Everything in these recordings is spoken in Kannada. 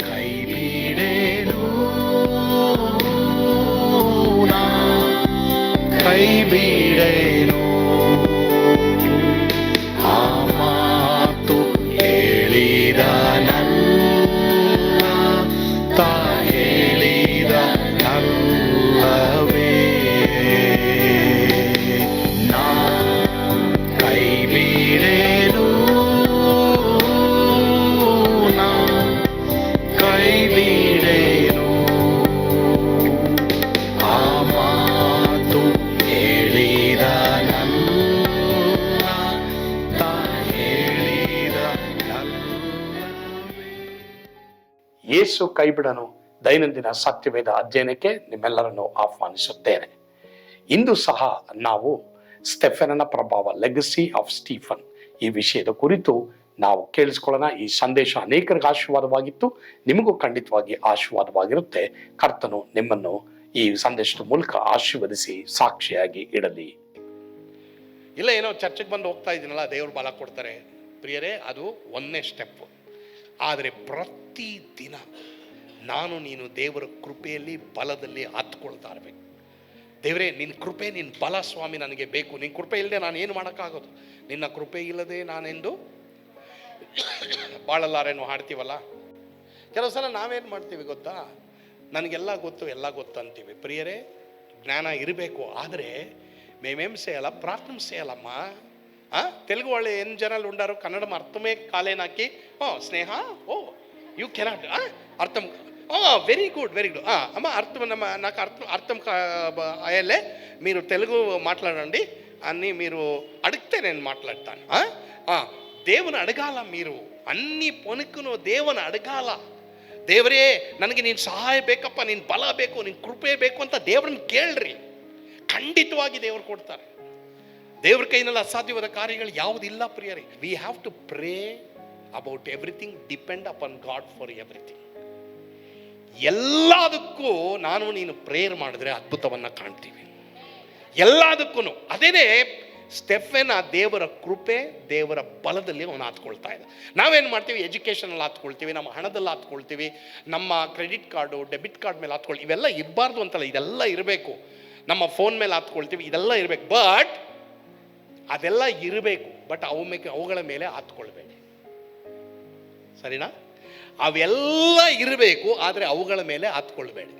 ಕೈ ಬಿಡೇನು ಯೇಸು ಕೈಬಿಡನು ದೈನಂದಿನ ಸತ್ಯವೇದ ಅಧ್ಯಯನಕ್ಕೆ ನಿಮ್ಮೆಲ್ಲರನ್ನು ಆಹ್ವಾನಿಸುತ್ತೇನೆ. ಇಂದು ಸಹ ನಾವು ಸ್ಟೆಫೆನನ ಪ್ರಭಾವ ಲೆಗಸಿ ಆಫ್ ಸ್ಟೀಫನ್ ಈ ವಿಷಯದ ಕುರಿತು ನಾವು ಕೇಳಿಸ್ಕೊಳ್ಳೋಣ. ಈ ಸಂದೇಶ ಅನೇಕರಿಗೆ ಆಶೀರ್ವಾದವಾಗಿತ್ತು, ನಿಮಗೂ ಖಂಡಿತವಾಗಿ ಆಶೀರ್ವಾದವಾಗಿರುತ್ತೆ. ಕರ್ತನು ನಿಮ್ಮನ್ನು ಈ ಸಂದೇಶದ ಮೂಲಕ ಆಶೀರ್ವದಿಸಿ ಸಾಕ್ಷಿಯಾಗಿ ಇಡಲಿ. ಇಲ್ಲ, ಏನೋ ಚರ್ಚೆಗೆ ಬಂದು ಹೋಗ್ತಾ ಇದ್ದೀನಲ್ಲ, ದೇವರು ಬಲ ಕೊಡ್ತಾರೆ. ಪ್ರಿಯರೇ, ಅದು ಒಂದನೇ ಸ್ಟೆಪ್ಪು ಆದರೆ ಪ್ರತಿ ದಿನ ನಾನು ನೀನು ದೇವರ ಕೃಪೆಯಲ್ಲಿ ಬಲದಲ್ಲಿ ಹತ್ಕೊಳ್ತಾ ಇರಬೇಕು ದೇವರೇ ನಿನ್ನ ಕೃಪೆ ನಿನ್ನ ಬಲ ಸ್ವಾಮಿ ನನಗೆ ಬೇಕು. ನಿನ್ನ ಕೃಪೆ ಇಲ್ಲದೆ ನಾನು ಏನು ಮಾಡೋಕ್ಕಾಗೋದು? ನಿನ್ನ ಕೃಪೆ ಇಲ್ಲದೆ ನಾನೆಂದು ಬಾಳಲಾರೇನು ಹಾಡ್ತೀವಲ್ಲ? ಕೆಲವು ಸಲ ನಾವೇನು ಮಾಡ್ತೀವಿ ಗೊತ್ತಾ? ನನಗೆಲ್ಲ ಗೊತ್ತು, ಎಲ್ಲ ಗೊತ್ತು ಅಂತೀವಿ. ಪ್ರಿಯರೇ, ಜ್ಞಾನ ಇರಬೇಕು. ಆದರೆ ಮೇಮೇಮ್ ಸೇಯಲ್ಲ ಪ್ರಾರ್ಥನೆ ಸೇಯಲ್ಲಮ್ಮ తెలుగు వాళ్ళు ఎన్ని జనాలు ఉండారు కన్నడం అర్థమే కాలేనాకి oh Sneha oh you cannot అర్థం వెరీ గుడ్ వెరీ గుడ్ అమ్మ అర్థం నమ్మ నాకు అర్థం అర్థం కా- బ- అయ్యేలే మీరు తెలుగు మాట్లాడండి అని మీరు అడిగితే నేను మాట్లాడతాను ఆ? ఆ, దేవుని అడగాల మీరు అన్ని పొనుకును దేవుని అడగాల ದೇವರೇ ನನಗೆ ನೀನು ಸಹಾಯ ಬೇಕಪ್ಪ ನೀನು ಬಲ ಬೇಕು ನೀನು ಕೃಪೆ ಬೇಕು ಅಂತ ದೇವ್ರನ್ನ ಕೇಳ್ರಿ ಖಂಡಿತವಾಗಿ ದೇವರು ಕೊಡ್ತಾರೆ ದೇವ್ರ ಕೈನಲ್ಲಿ ಅಸಾಧ್ಯವಾದ ಕಾರ್ಯಗಳು ಯಾವುದಿಲ್ಲ ಪ್ರಿಯರಿ. We have to pray about everything depend upon God for everything ಎಲ್ಲದಕ್ಕೂ ನಾನು ನೀನು ಪ್ರೇಯರ್ ಮಾಡಿದ್ರೆ ಅದ್ಭುತವನ್ನು ಕಾಣ್ತೀವಿ. ಎಲ್ಲದಕ್ಕೂ ಅದೇನೇ ಸ್ಟೆಫೆನ್ ಆ ದೇವರ ಕೃಪೆ, ದೇವರ ಬಲದಲ್ಲಿ ಅವನು ಹಾತ್ಕೊಳ್ತಾ ಇದ್ದ. ನಾವೇನು ಮಾಡ್ತೀವಿ? ಎಜುಕೇಷನಲ್ಲಿ ಹಾತ್ಕೊಳ್ತೀವಿ ನಮ್ಮ ಹಣದಲ್ಲಿ ಹಾತ್ಕೊಳ್ತೀವಿ ನಮ್ಮ ಕ್ರೆಡಿಟ್ ಕಾರ್ಡು ಡೆಬಿಟ್ ಕಾರ್ಡ್ ಮೇಲೆ ಹಾತ್ಕೊಳ್ತೀವಿ ಇವೆಲ್ಲ ಇರಬಾರ್ದು ಅಂತಲ್ಲ, ಇದೆಲ್ಲ ಇರಬೇಕು. ನಮ್ಮ ಫೋನ್ ಮೇಲೆ ಹಾತ್ಕೊಳ್ತೀವಿ ಇದೆಲ್ಲ ಇರಬೇಕು. ಬಟ್ ಅದೆಲ್ಲ ಇರಬೇಕು ಬಟ್ ಅವ ಅವುಗಳ ಮೇಲೆ ಹತ್ಕೊಳ್ಬೇಡಿ ಸರಿನಾ? ಅವೆಲ್ಲ ಇರಬೇಕು, ಆದರೆ ಅವುಗಳ ಮೇಲೆ ಹತ್ಕೊಳ್ಬೇಡಿ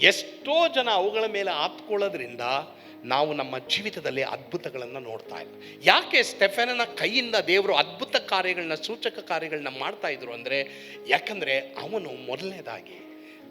ಎಷ್ಟೋ ಜನ ಅವುಗಳ ಮೇಲೆ ಹಾತ್ಕೊಳ್ಳೋದ್ರಿಂದ ನಾವು ನಮ್ಮ ಜೀವಿತದಲ್ಲಿ ಅದ್ಭುತಗಳನ್ನು ನೋಡ್ತಾ ಇಲ್ಲ. ಯಾಕೆ ಸ್ಟೆಫೆನನ ಕೈಯಿಂದ ದೇವರು ಅದ್ಭುತ ಕಾರ್ಯಗಳನ್ನ, ಸೂಚಕ ಕಾರ್ಯಗಳನ್ನ ಮಾಡ್ತಾ ಇದ್ರು ಅಂದರೆ, ಯಾಕಂದರೆ ಅವನು ಮೊದಲನೇದಾಗಿ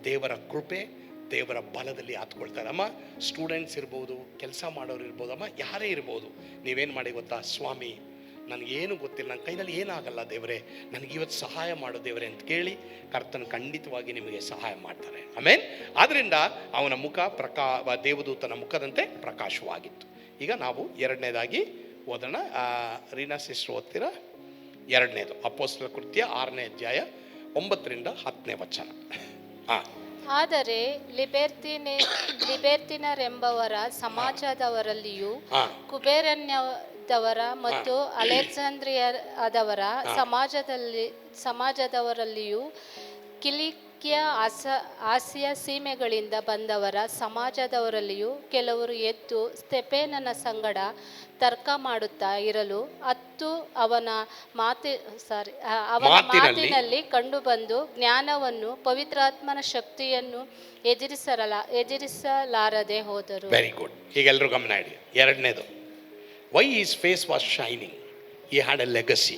ದೇವರ ಕೃಪೆ ದೇವರ ಬಲದಲ್ಲಿ ಹತ್ಕೊಳ್ತಾರೆ ಅಮ್ಮ ಸ್ಟೂಡೆಂಟ್ಸ್ ಇರ್ಬೋದು, ಕೆಲಸ ಮಾಡೋರು ಇರ್ಬೋದು, ಅಮ್ಮ, ಯಾರೇ ಇರ್ಬೋದು, ನೀವೇನು ಮಾಡಿ ಗೊತ್ತಾ? ಸ್ವಾಮಿ, ನನಗೇನು ಗೊತ್ತಿಲ್ಲ ನನ್ನ ಕೈನಲ್ಲಿ ಏನಾಗಲ್ಲ ದೇವರೇ, ನನಗೆ ಇವತ್ತು ಸಹಾಯ ಮಾಡೋ ದೇವರೇ ಅಂತ ಕೇಳಿ ಕರ್ತನ ಖಂಡಿತವಾಗಿ ನಿಮಗೆ ಸಹಾಯ ಮಾಡ್ತಾರೆ. ಆಮೇನ್? ಆದ್ದರಿಂದ ಅವನ ಮುಖ ಪ್ರಕಾ, ದೇವದೂತನ ಮುಖದಂತೆ ಪ್ರಕಾಶವಾಗಿತ್ತು. ಈಗ ನಾವು ಎರಡನೇದಾಗಿ ಓದೋಣ. ರೀನಾ ಸಿಸ್ಟರ್ ಓದ್ತೀರಾ? ಎರಡನೇದು ಅಪೋಸ್ಲ ಕೃತ್ಯ ಆರನೇ ಅಧ್ಯಾಯ ಒಂಬತ್ತರಿಂದ ಹತ್ತನೇ ವಚನ. ಹಾಂ. ಆದರೆ ಲಿಬೆರ್ತಿನೆ ಲಿಬೆರ್ತಿನರೆಂಬವರ ಸಮಾಜದವರಲ್ಲಿಯೂ ಕುಬೇರನ್ಯದವರ ಮತ್ತು ಅಲೆಕ್ಸಾಂಡ್ರಿಯಾದವರ ಸಮಾಜದಲ್ಲಿ ಸಮಾಜದವರಲ್ಲಿಯೂ ಕಿಲಿಕ್ಯ ಆಸ ಆಸಿಯ ಸೀಮೆಗಳಿಂದ ಬಂದವರ ಸಮಾಜದವರಲ್ಲಿಯೂ ಕೆಲವರು ಎದ್ದು ಸ್ತೆಪೇನನ ಸಂಗಡ ತರ್ಕ ಮಾಡುತ್ತಾ ಇರಲು ಹತ್ತು ಅವನ ಮಾತಿ ಸಾರಿ ಅವನ ಮಾತಿನಲ್ಲಿ- ಮಾತಿನಲ್ಲಿ ಕಂಡುಬಂದು ಜ್ಞಾನವನ್ನು ಪವಿತ್ರಾತ್ಮನ ಶಕ್ತಿಯನ್ನು ಎದುರಿಸಲ ಎದುರಿಸಲಾರದೆ ಹೋದರು. ವೆರಿ ಗುಡ್ ಈಗೆಲ್ಲರೂ ಗಮನ ಇಡಿ. ಎರಡನೇದು why is face was shining he had a legacy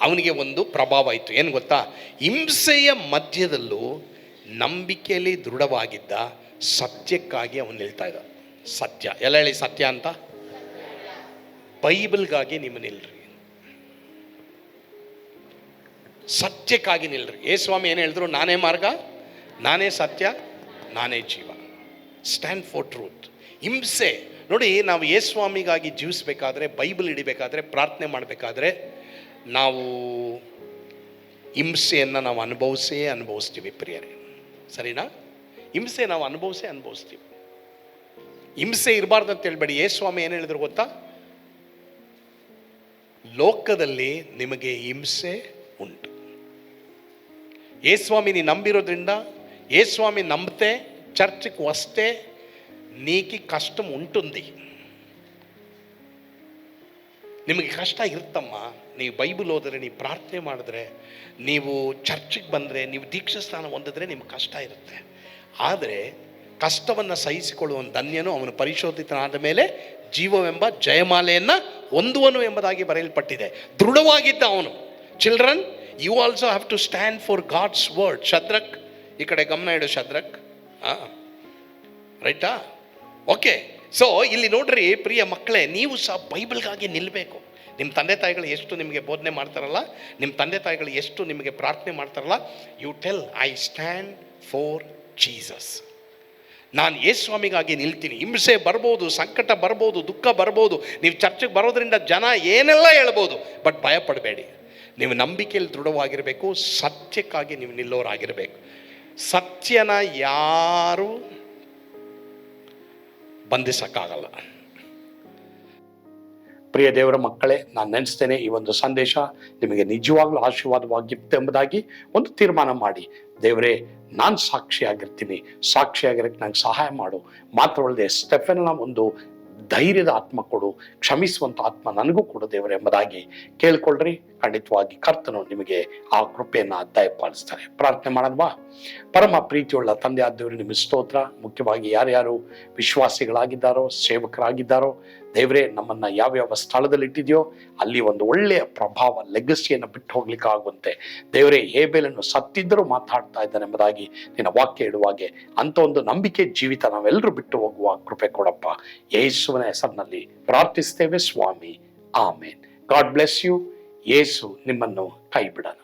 ಅವನಿಗೆ ಒಂದು ಪ್ರಭಾವ ಇತ್ತು. ಏನು ಗೊತ್ತಾ? ಹಿಂಸೆಯ ಮಧ್ಯದಲ್ಲೂ ನಂಬಿಕೆಯಲ್ಲಿ ದೃಢವಾಗಿದ್ದ ಸತ್ಯಕ್ಕಾಗಿ ಅವನು ನಿಲ್ತಾ ಇದ್ದ. ಸತ್ಯ. ಎಲ್ಲ ಹೇಳಿ ಸತ್ಯ ಅಂತ? ಬೈಬಲ್ಗಾಗಿ ನಿಮ್ಮ ನಿಲ್ರಿ. ಸತ್ಯಕ್ಕಾಗಿ ನಿಲ್ರಿ. ಏ ಸ್ವಾಮಿ, ಏನು ಹೇಳಿದ್ರು? ನಾನೇ ಮಾರ್ಗ, ನಾನೇ ಸತ್ಯ, ನಾನೇ ಜೀವ. ಸ್ಟ್ಯಾಂಡ್ ಫಾರ್ ಟ್ರೂತ್ ಹಿಂಸೆ. ನೋಡಿ, ನಾವು ಏ ಸ್ವಾಮಿಗಾಗಿ ಜೀವಿಸ್ಬೇಕಾದ್ರೆ, ಬೈಬಲ್ ಹಿಡಿಬೇಕಾದ್ರೆ, ಪ್ರಾರ್ಥನೆ ಮಾಡಬೇಕಾದ್ರೆ ನಾವು ಹಿಂಸೆಯನ್ನು ನಾವು ಅನುಭವಿಸೇ ಅನುಭವಿಸ್ತೀವಿ ಪ್ರಿಯರೇ ಸರಿನಾ ಹಿಂಸೆ ನಾವು ಅನುಭವಿಸೇ ಅನುಭವಿಸ್ತೀವಿ ಹಿಂಸೆ ಇರಬಾರ್ದು ಅಂತ ಹೇಳ್ಬೇಡಿ ಏ ಸ್ವಾಮಿ ಏನು ಹೇಳಿದ್ರು ಗೊತ್ತಾ ಲೋಕದಲ್ಲಿ ನಿಮಗೆ ಹಿಂಸೆ ಉಂಟು ಏಸ್ವಾಮಿ ನೀ ನಂಬಿರೋದ್ರಿಂದ ఏస్వామి నమ్మితే చర్చికి వస్తే నీకు కష్టం ఉంటుంది ನಿಮಗೆ ಕಷ್ಟ ಇರುತ್ತಮ್ಮ ನೀವು ಬೈಬಲ್ ಓದಿದ್ರೆ, ನೀವು ಪ್ರಾರ್ಥನೆ ಮಾಡಿದ್ರೆ, ನೀವು ಚರ್ಚಿಗೆ ಬಂದರೆ, ನೀವು ದೀಕ್ಷಾ ಸ್ಥಾನ ಹೊಂದಿದ್ರೆ ನಿಮ್ಗೆ ಕಷ್ಟ ಇರುತ್ತೆ. ಆದರೆ ಕಷ್ಟವನ್ನು ಸಹಿಸಿಕೊಳ್ಳುವ ಧನ್ಯನು ಅವನು ಪರಿಶೋಧಿತನಾದ ಮೇಲೆ ಜೀವವೆಂಬ ಜಯಮಾಲೆಯನ್ನು ಹೊಂದುವನು ಎಂಬುದಾಗಿ ಬರೆಯಲ್ಪಟ್ಟಿದೆ. ದೃಢವಾಗಿದ್ದ ಅವನು. Children you also have to stand for God's word Shadrach, ಈ ಕಡೆ ಗಮನ ಇಡು ಶದ್ರಕ್. ಹಾಂ ರೈಟಾ? ಓಕೆ ಸೊ ಇಲ್ಲಿ ನೋಡ್ರಿ, ಪ್ರಿಯ ಮಕ್ಕಳೇ, ನೀವು ಸಹ ಬೈಬಲ್ಗಾಗಿ ನಿಲ್ಲಬೇಕು ನಿಮ್ಮ ತಂದೆ ತಾಯಿಗಳು ಎಷ್ಟು ನಿಮಗೆ ಬೋಧನೆ ಮಾಡ್ತಾರಲ್ಲ, ನಿಮ್ಮ ತಂದೆ ತಾಯಿಗಳು ಎಷ್ಟು ನಿಮಗೆ ಪ್ರಾರ್ಥನೆ ಮಾಡ್ತಾರಲ್ಲ you tell I stand for Jesus ನಾನು ಯೇಸ್ವಾಮಿಗಾಗಿ ನಿಲ್ತೀನಿ. ಹಿಂಸೆ ಬರ್ಬೋದು, ಸಂಕಟ ಬರ್ಬೋದು, ದುಃಖ ಬರ್ಬೋದು. ನೀವು ಚರ್ಚೆಗೆ ಬರೋದ್ರಿಂದ ಜನ ಏನೆಲ್ಲ ಹೇಳ್ಬೋದು, ಬಟ್ ಭಯ ಪಡಬೇಡಿ ನೀವು ನಂಬಿಕೆಯಲ್ಲಿ ದೃಢವಾಗಿರಬೇಕು, ಸತ್ಯಕ್ಕಾಗಿ ನೀವು ನಿಲ್ಲೋರಾಗಿರಬೇಕು. ಸತ್ಯನ ಯಾರು ಬಂಧಿಸಕ್ಕಾಗಲ್ಲ. ಪ್ರಿಯ ದೇವರ ಮಕ್ಕಳೇ, ನಾನು ನೆನೆಸ್ತೇನೆ ಈ ಒಂದು ಸಂದೇಶ ನಿಮಗೆ ನಿಜವಾಗ್ಲೂ ಆಶೀರ್ವಾದವಾಗಿತ್ತು ಎಂಬುದಾಗಿ ಒಂದು ತೀರ್ಮಾನ ಮಾಡಿ. ದೇವರೇ, ನಾನು ಸಾಕ್ಷಿಯಾಗಿರ್ತೀನಿ. ಸಾಕ್ಷಿಯಾಗಿರಕ್ಕೆ ನಂಗೆ ಸಹಾಯ ಮಾಡು. ಮಾತ್ರವಲ್ಲದೆ ಸ್ಟೆಫೆನ್ನ ಒಂದು ಧೈರ್ಯದ ಆತ್ಮ ಕೊಡು. ಕ್ಷಮಿಸುವಂಥ ಆತ್ಮ ನನಗೂ ಕೊಡು ದೇವರೇ ಎಂಬುದಾಗಿ ಕೇಳ್ಕೊಳ್ರಿ. ಖಂಡಿತವಾಗಿ ಕರ್ತನು ನಿಮಗೆ ಆ ಕೃಪೆಯನ್ನು ದಯಪಾಲಿಸ್ತಾರೆ. ಪ್ರಾರ್ಥನೆ ಮಾಡಲ್ವಾ ಪರಮ ಪ್ರೀತಿಯುಳ್ಳ ತಂದೆ ಆದವರು ನಿಮ್ಮ ಸ್ತೋತ್ರ. ಮುಖ್ಯವಾಗಿ ಯಾರ್ಯಾರು ವಿಶ್ವಾಸಿಗಳಾಗಿದ್ದಾರೋ, ಸೇವಕರಾಗಿದ್ದಾರೋ ದೇವರೇ, ನಮ್ಮನ್ನು ಯಾವ್ಯಾವ ಸ್ಥಳದಲ್ಲಿ ಇಟ್ಟಿದೆಯೋ ಅಲ್ಲಿ ಒಂದು ಒಳ್ಳೆಯ ಪ್ರಭಾವ ಲೆಗಸಿಯನ್ನು ಬಿಟ್ಟು ಹೋಗ್ಲಿಕ್ಕೆ ಆಗುವಂತೆ. ದೇವರೇ, ಹೇಬೇಲನ್ನು ಸತ್ತಿದ್ದರೂ ಮಾತಾಡ್ತಾ ಇದ್ದಾನೆ ಎಂಬುದಾಗಿ ನಿನ್ನ ವಾಕ್ಯ ಇಡುವಾಗೆ ಅಂತ ಒಂದು ನಂಬಿಕೆ ಜೀವಿತ ನಾವೆಲ್ಲರೂ ಬಿಟ್ಟು ಹೋಗುವ ಕೃಪೆ ಕೊಡಪ್ಪ. ಯೇಸುವಿನ ಹೆಸರಿನಲ್ಲಿ ಪ್ರಾರ್ಥಿಸ್ತೇವೆ ಸ್ವಾಮಿ. ಆಮೇನ್. ಗಾಡ್ ಬ್ಲೆಸ್ ಯು ಯೇಸು ನಿಮ್ಮನ್ನು ಕೈ ಬಿಡನು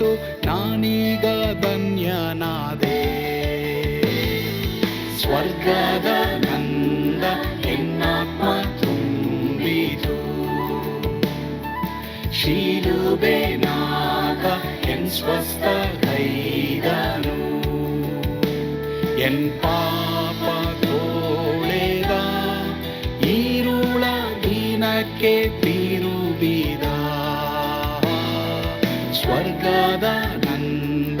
ಮೂಡಿತು ನಾನೀಗ ಧನ್ಯನಾದೆ. ಸ್ವರ್ಗದ ನಂದ ಎನ್ನಾತ್ಮ ತುಂಬಿತು. ಶಿಲುಬೆನಾಗ ಎನ್ ಸ್ವಸ್ಥ ಕೈದನು ಎನ್ ಪಾಪ ಸ್ವರ್ಗದ ನಂದ